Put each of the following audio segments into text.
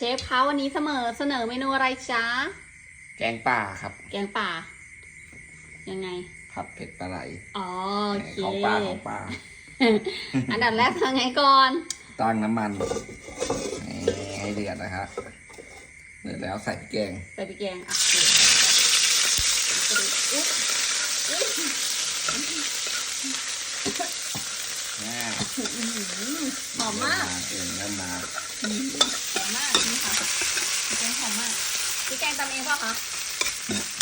เชฟคะวันนี้เสมอเสนอเมนูอะไรจ๊ะ แกงป่าครับ แกงป่า ยังไง ผัดเผ็ดปลาไหลอ๋อโอเคของป่าของป่า อันดับแรกทำไงก่อน ตั้งน้ำมันนี่ให้เดือดนะฮะเดือดแล้วใส่พริกแกง ใส่พริกแกงอะอุ๊ยอุ๊ยน่า หอมมากเองเริ่มมาหอมมากนี่ค่ะพริกแกงหอมมากพริกแกงตำเองเปล่ะคะ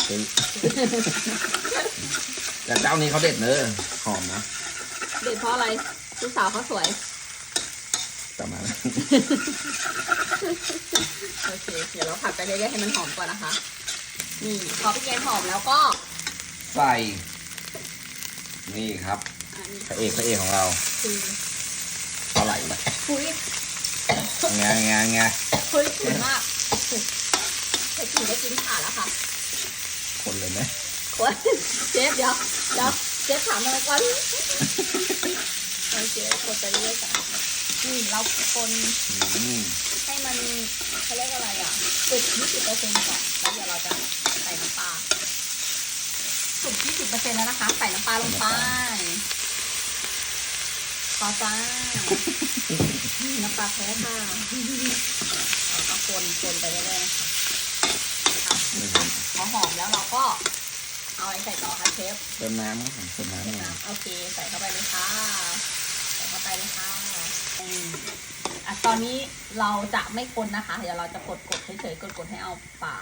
ซื้อแต่เจ้านี้เขาเด็ดเนอะหอมนะเด็ดเพราะอะไรลูกสาวเขาสวยประมาณนั้นโอเคเดี๋ยวเราผัดไปเรื่อยๆให้มันหอมก่อนนะคะ นี่พอพริกแกงหอมแล้วก็ ใส่ นี่ครับอันนี้ พระเอกพระเอกของเราคือปลาไหลนะคุยไงไงไงคุยถึงมากใช้ถุงได้กินขาดแล้วค่ะ คนเลยไหมคนเชฟเดี๋ยวเดี๋ยวเชฟถามอะไรก่อนโอเคคนไปเรื่อยๆกันนี่เราคนอืมให้มันเขาเรียกอะไรอะสุก20เปอร์เซ็นต์ก่อนแล้วเดี๋ยวเราจะใส่น้ำปลาสุก20เปอร์เซ็นต์แล้วนะคะ ใส่น้ำปลาลงไป พอจ้าน้ำปลาแท้ค่ะเราก็คนคนไปเรื่อยๆนะคะพอหอมแล้วเราก็ เอาไอ้ใส่ต่อค่ะเชฟเติมน้ำครับเติมน้ำโอเค ใส่เข้าไปเลยค่ะใส่เข้าไปเลยค่ะอะตอนนี้เราจะไม่คนนะคะ เดี๋ยวเราจะกดกดเฉยๆกดกดให้เอาปลา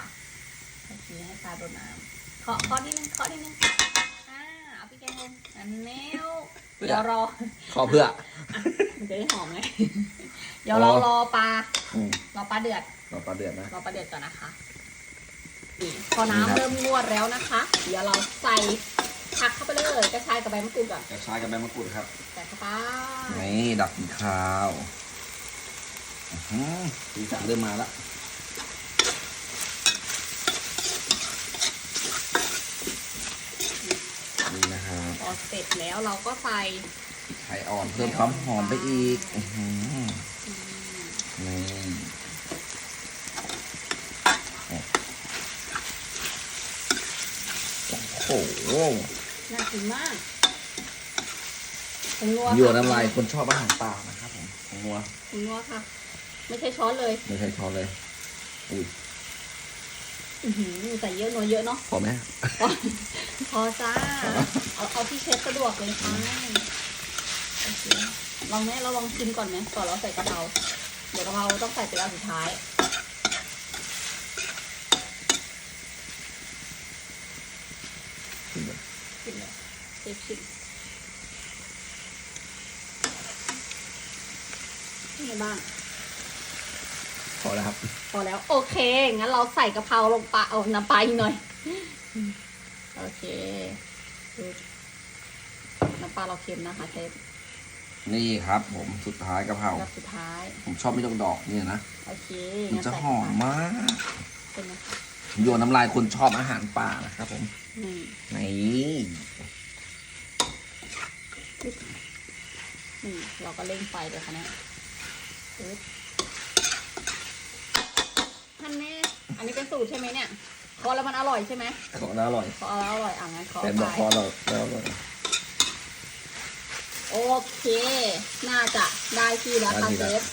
โอเคให้ปลาโดนน้ำเคาะเคาะนิดนึงเคาะนิดนึง พี่แกงลงอันแนวเดี๋ยวรอขอเพื่อมันจะได้หอมไงเดี๋ยวเรารอปลาอืมรอปลาเดือดรอปลาเดือดนะรอปลาเดือดก่อนนะคะนี่พอน้ำเริ่มงวดแล้วนะคะ เดี๋ยวเราใส่ผักเข้าไปเลยกระชายกับใบมะกรูดก่อนกระชายกับใบมะกรูดครับใส่เข้าไปนี่ดับกลิ่นคาวอื้อหือสีสันเริ่มมาแล้ว นะครับพอเสร็จแล้วเราก็ใส่ไข่อ่อนเพิ่มความหอมไปอีกอื้อหืออืมนี่โอ้โหน่ากินมากผงนัวยั่วน้ำลายคนชอบอาหารป่านะครับผมของนัวผงนัวค่ะ ไม่ใช่ช้อนเลย ไม่ใช่ช้อนเลยอุ้ย อื้อหือใส่เยอะนัวเยอะเนาะ พอไหมพอจ้า เอาเอาที่เชฟสะดวกเลยค่ะโอเคลองไหมเราลองชิมก่อนไหมก่อนเราใส่กะเพรา เดี๋ยวกะเพราต้องใส่เป็นอันสุดท้าย ชิมเลยเชฟชิมเป็นไงบ้าง พอแล้วครับ พอแล้ว โอเค งั้นเราใส่กะเพราลงปลาเอาน้ำปลาอีกหน่อย โอเค น้ำปลาเราเค็มนะคะเชฟนี่ครับ ผมสุดท้ายกะเพรารอบสุดท้าย ผมชอบไม่ต้องดอกเนี่ยนะ โอเคมันจะใส่หอมมากเป็นไงโยนน้ำลายคนชอบอาหารป่านะครับผมนี่นี่นี่เราก็เร่งไฟเลยค่ะเนี่ยปึ๊บท่านแน่อั นนี้เป็นสูตรใช่ไหมเนี่ยพอแล้วมันอร่อยใช่ไหมขอแล้วอร่อยพอแล้วอร่อยอะงั้นขอแต่บอกไปพอเราแล้วอร่อย โอเค น่าจะได้ที่แล้วค่ะได้ที่เชแล้ว ฟ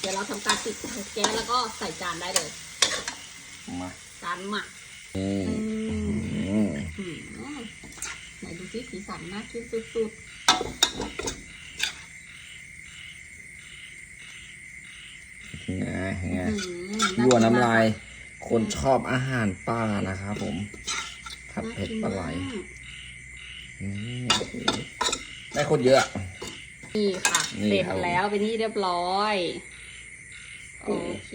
เดี๋ยวเราทำการปิดแก๊สแล้วก็ใส่จานได้เลยมาจานหมักนี่อืมอืมอืมไหนดูสิสีสันน่ากินสุดไงไงๆอืมยั่วน้ำกิมกลาย คนชอบอาหารป่านะครับผม ผัดเผ็ดปลาไหลน่กินมากนี่โอ้โหได้คนเยอะ นี่ค่ะนี่เสร็จครับแล้วเป็นที่เรียบร้อย โอเค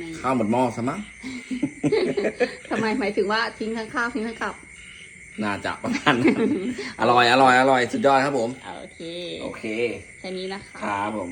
นี่ข้าวหมดหม้อซะมั้งทำไมหมายถึงว่าทิ้งทั้งข้าวทิ้งทั้งกับน่าจะประมาณนั้นอร่อย อร่อย อร่อย สุดยอดครับผม โอเค โอเค แค่นี้นะคะ ครับผม